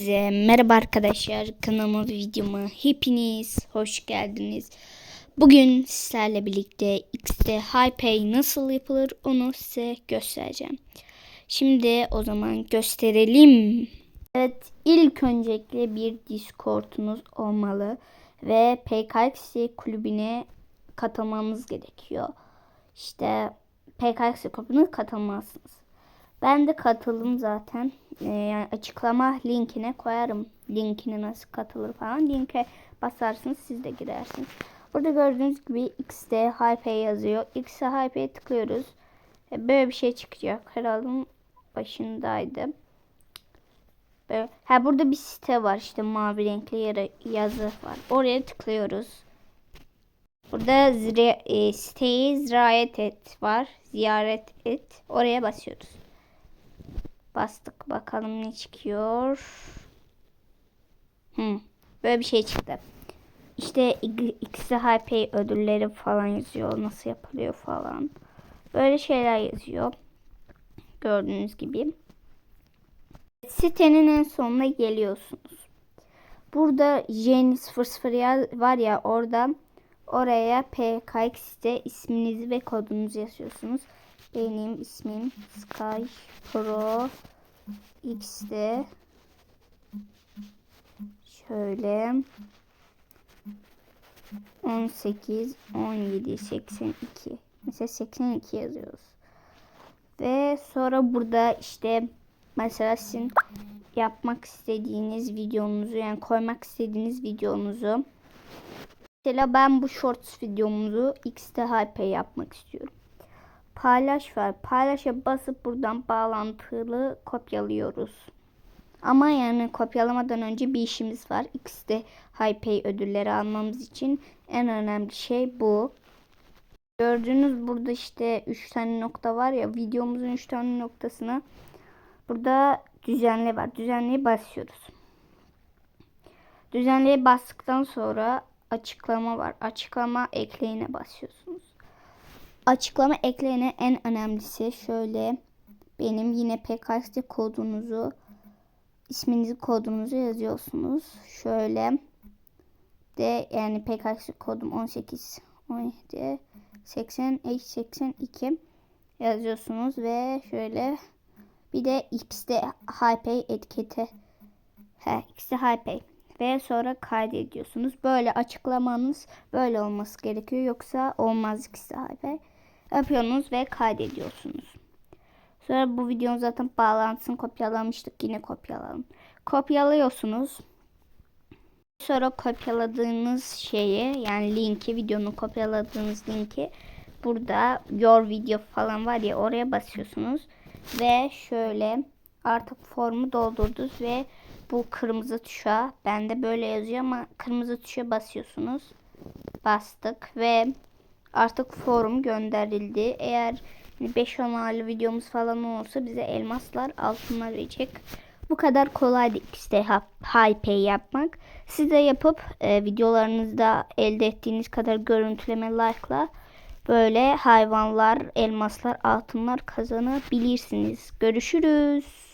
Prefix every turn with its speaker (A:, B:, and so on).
A: Herkese merhaba arkadaşlar kanalıma videoma hepiniz hoş geldiniz. Bugün sizlerle birlikte X'te Hypay nasıl yapılır onu size göstereceğim. Şimdi o zaman gösterelim. Evet ilk öncelikle bir Discord'unuz olmalı ve PKX kulübüne katılmamız gerekiyor. İşte PKX kulübüne katılmalısınız. Ben de katıldım zaten. Ee, yani açıklama linkine koyarım. Linkine nasıl katılır falan. Linke basarsınız siz de girersiniz. Burada gördüğünüz gibi X'de Hype yazıyor. X'e Hype'ye tıklıyoruz. Ee, Böyle bir şey çıkacak. Herhalde başındaydı. Böyle. Ha burada bir site var işte mavi renkli yere yazı var. Oraya tıklıyoruz. Burada zire, e, siteyi ziyaret et var. Ziyaret et. Oraya basıyoruz. Bastık bakalım ne çıkıyor. Hmm, böyle bir şey çıktı. İşte Hypay ödülleri falan yazıyor. Nasıl yapılıyor falan. Böyle şeyler yazıyor. Gördüğünüz gibi. Sitenin en sonuna geliyorsunuz. Burada J004 yaz- var ya orada oraya PKX'de isminizi ve kodunuzu yazıyorsunuz. Benim ismim Sky Pro X'de şöyle 18 17 82 mesela 82 yazıyoruz. Ve sonra burada işte mesela sizin yapmak istediğiniz videonuzu yani koymak istediğiniz videonuzu mesela ben bu shorts videomuzu X'te hype yapmak istiyorum paylaş var. Paylaşa basıp buradan bağlantılı kopyalıyoruz. Ama yani kopyalamadan önce bir işimiz var. X'de Hypay ödülleri almamız için en önemli şey bu. Gördüğünüz burada işte 3 tane nokta var ya videomuzun 3 tane noktasına burada düzenle var. Düzenleye basıyoruz. Düzenleye bastıktan sonra açıklama var. Açıklama ekleyine basıyorsunuz. Açıklama ekleyene en önemlisi şöyle. Benim yine PKX'de kodunuzu isminizi kodunuzu yazıyorsunuz. Şöyle. De yani PKX kodum 18 17 80 82 yazıyorsunuz ve şöyle. Bir de X'de Hypay etiketi. He, X'de Hypay ve sonra kaydediyorsunuz. Böyle açıklamanız böyle olması gerekiyor. Yoksa olmaz X'de Hypay yapıyorsunuz ve kaydediyorsunuz. Sonra bu videonun zaten bağlantısını kopyalamıştık. Yine kopyalayalım. Kopyalıyorsunuz. Sonra kopyaladığınız şeyi yani linki videonun kopyaladığınız linki burada your video falan var ya oraya basıyorsunuz. Ve şöyle artık formu doldurdunuz ve bu kırmızı tuşa bende böyle yazıyor ama kırmızı tuşa basıyorsunuz. Bastık ve artık forum gönderildi. Eğer 5-10 hali videomuz falan olursa bize elmaslar altınlar verecek. Bu kadar kolaydı işte Hypay yapmak. Siz de yapıp e, videolarınızda elde ettiğiniz kadar görüntüleme like'la böyle hayvanlar, elmaslar, altınlar kazanabilirsiniz. Görüşürüz.